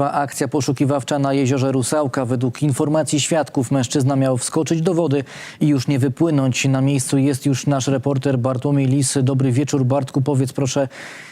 Trwa akcja poszukiwawcza na jeziorze Rusałka. Według informacji świadków mężczyzna miał wskoczyć do wody i już nie wypłynąć. Na miejscu jest już nasz reporter Bartłomiej Lis. Dobry wieczór Bartku, powiedz proszę,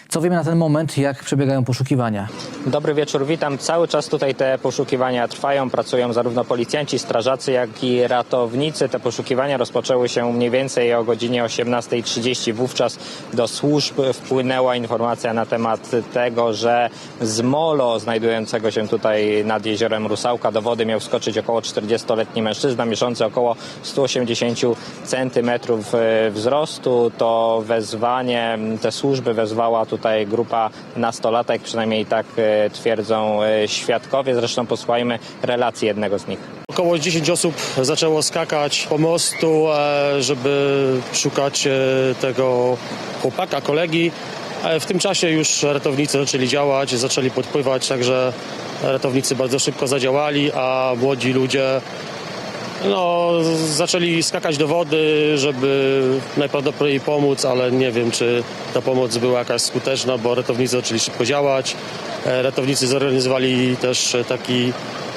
co wiemy na ten moment, jak przebiegają poszukiwania? Dobry wieczór, witam. Cały czas tutaj te poszukiwania trwają. Pracują zarówno policjanci, strażacy, jak i ratownicy. Te poszukiwania rozpoczęły się mniej więcej o godzinie 18.30. Wówczas do służb wpłynęła informacja na temat tego, że z molo znajdującego się tutaj nad jeziorem Rusałka do wody miał wskoczyć około 40-letni mężczyzna mierzący około 180 centymetrów e, wzrostu. To wezwanie, te służby wezwała tutaj grupa nastolatek, przynajmniej tak e, twierdzą e, świadkowie. Zresztą posłuchajmy relacji jednego z nich. Około 10 osób zaczęło skakać po mostu, żeby szukać tego chłopaka, kolegi. E, W tym czasie już ratownicy zaczęli działać, zaczęli podpływać, także ratownicy bardzo szybko zadziałali, a młodzi ludzie no, zaczęli skakać do wody, żeby najprawdopodobniej pomóc, ale nie wiem, czy ta pomoc była jakaś skuteczna, bo ratownicy zaczęli szybko działać. E, Ratownicy zorganizowali też taki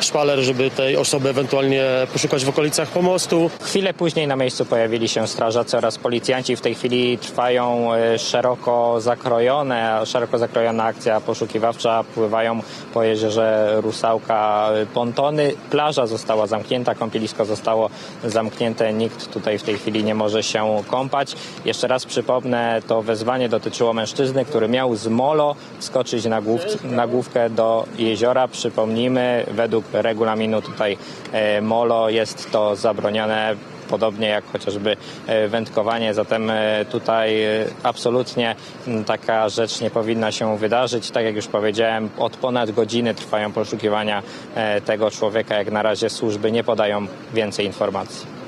szpaler, żeby tej osoby ewentualnie poszukać w okolicach pomostu. Chwilę później na miejscu pojawili się strażacy oraz policjanci. W tej chwili trwają e, szeroko zakrojone, szeroko zakrojona akcja poszukiwawcza. Pływają po jeziorze Rusałka e, pontony. Plaża została zamknięta, kąpielisko zostało zamknięte. Nikt tutaj w tej chwili nie może się kąpać. Jeszcze raz przypomnę, to wezwanie dotyczyło mężczyzny, który miał z molo skoczyć na, na główkę do jeziora. Przypomnijmy, według regulaminu tutaj e, molo jest to zabronione podobnie jak chociażby e, wędkowanie, zatem e, tutaj absolutnie taka rzecz nie powinna się wydarzyć. Tak jak już powiedziałem, od ponad godziny trwają poszukiwania tego człowieka. Jak na razie służby nie podają więcej informacji.